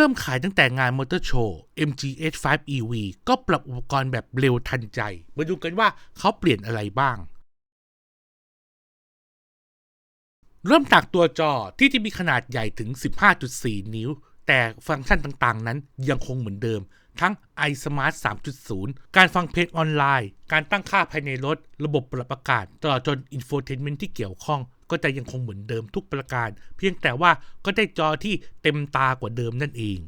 เริ่มขายตั้งแต่งานมอเตอร์โชว์ MGH5 EV ก็ปรับอุปกรณ์แบบเร็วทันใจ มาดูกันว่าเขาเปลี่ยนอะไรบ้าง เริ่มจากตัวจอที่จะมีขนาดใหญ่ถึง 15.4 นิ้ว แต่ฟังก์ชันต่างๆ นั้นยังคงเหมือนเดิม ทั้ง iSmart 3.0 การฟังเพลงออนไลน์ การตั้งค่าภายในรถ ระบบปรับอากาศ ตลอดจน Infotainment ที่เกี่ยวข้อง ก็จะยังคงเหมือนเดิมทุกประการ เพียงแต่ว่าก็ได้จอที่เต็มตากว่าเดิมนั่นเอง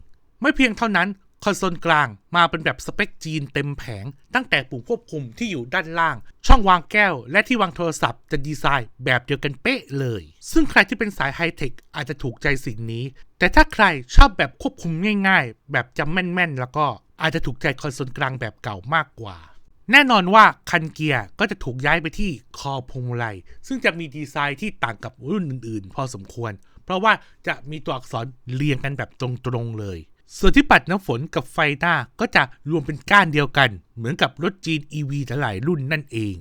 ไม่เพียงเท่านั้นคอนโซลกลางมาเป็นแบบสเปคจีนเต็มแผง ตั้งแต่ปุ่มควบคุมที่อยู่ด้านล่าง ช่องวางแก้ว และที่วางโทรศัพท์จะดีไซน์แบบเดียวกันเป๊ะเลย ซึ่งใครที่เป็นสายไฮเทคอาจจะถูกใจสิ่งนี้ แต่ถ้าใครชอบแบบควบคุมง่ายๆ แบบจำแม่นๆ แล้วก็อาจจะถูกใจคอนโซลกลางแบบเก่ามากกว่า แน่นอนว่าคันเกียร์ก็จะถูกย้ายไปที่คอพวงมาลัยซึ่งจะมีดีไซน์ที่ต่างกับรุ่นอื่นๆ พอสมควร เพราะว่าจะมีตัวอักษรเรียงกันแบบตรงๆเลย ส่วนที่ปัดน้ำฝนกับไฟหน้าก็จะรวมเป็นก้านเดียวกัน เหมือนกับรถจีน EV หลายรุ่นนั่นเอง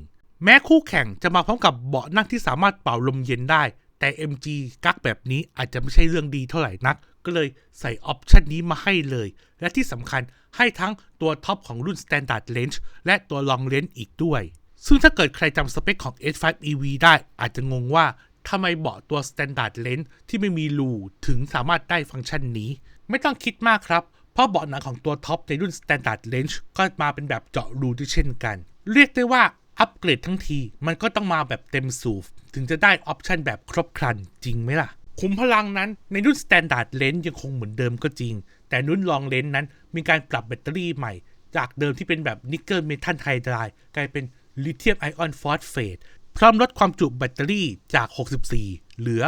แม้คู่แข่งจะมาพร้อมกับเบาะนั่งที่สามารถเป่าลมเย็นได้ แต่ MG กักแบบนี้อาจจะไม่ใช่เรื่องดีเท่าไหร่นัก ก็เลยใส่ออปชันนี้มาให้เลย และที่สำคัญให้ทั้งตัวท็อปของรุ่น Standard Range และตัว Long Range อีกด้วย ซึ่งถ้าเกิดใครจำสเปคของ S5 EV ได้อาจจะงงว่าทำไมเบาะตัว Standard Range ที่ไม่มีรูถึงสามารถได้ฟังก์ชันนี้ ไม่ต้องคิดมากครับ เพราะเบาะหนังของตัวท็อปในรุ่น Standard Range ก็มาเป็นแบบเจาะรูด้วยเช่นกัน เรียกได้ว่าอัปเกรดทั้งทีมันก็ต้องมาแบบเต็มสูบถึงจะได้ออปชันแบบครบครันจริงไหมล่ะ ขุมพลังนั้นในรุ่น Standard Range ยังคงเหมือนเดิมก็จริง แต่รุ่น Long Range นั้นมีการปรับแบตเตอรี่ใหม่ จากเดิมที่เป็นแบบนิกเกิลเมทัลไฮไดรด์กลายเป็นลิเธียมไอออนฟอสเฟตพร้อมลดความจุแบตเตอรี่จาก 64 เหลือ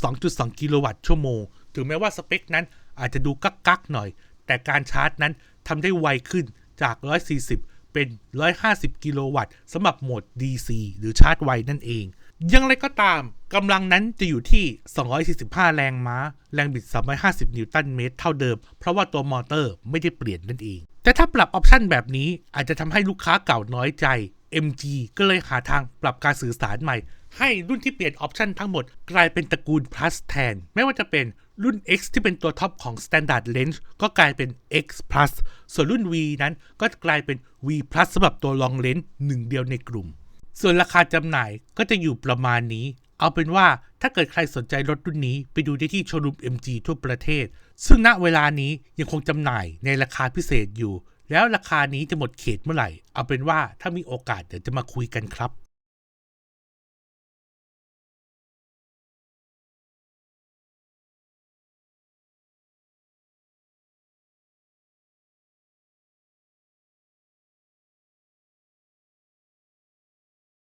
62.2 กิโลวัตต์ชั่วโมง ถึงแม้ว่าสเปคนั้นอาจจะดูกักๆหน่อย แต่การชาร์จนั้นทำได้ไวขึ้นจาก 140 เป็น 150 กิโลวัตต์สำหรับโหมด DC หรือชาร์จไวนั่นเอง ยังไรก็ตามกำลังนั้นจะอยู่ที่ 245 แรงม้า แรงบิด 350 นิวตันเมตรเท่าเดิม เพราะว่าตัวมอเตอร์ไม่ได้เปลี่ยนนั่นเอง แต่ถ้าปรับออปชันแบบนี้อาจจะทำให้ลูกค้าเก่าน้อยใจ MG ก็เลยหาทางปรับการสื่อสารใหม่ ให้รุ่นที่เปลี่ยนออปชันทั้งหมด กลายเป็นตระกูล plus แทน ไม่ว่าจะเป็นรุ่น X ที่เป็นตัวท็อปของ Standard Range ก็กลายเป็น X plus ส่วนรุ่น V นั้นก็กลายเป็น V plus สำหรับตัว Long Range หนึ่งเดียวในกลุ่ม ส่วนราคาจำหน่ายก็จะอยู่ประมาณนี้ เอาเป็นว่าถ้าเกิดใครสนใจรถรุ่นนี้ไปดูได้ที่โชว์รูม MG ทั่วประเทศ ซึ่งณเวลานี้ยังคงจำหน่ายในราคาพิเศษอยู่ แล้วราคานี้จะหมดเขตเมื่อไหร่ เอาเป็นว่าถ้ามีโอกาสเดี๋ยวจะมาคุยกันครับ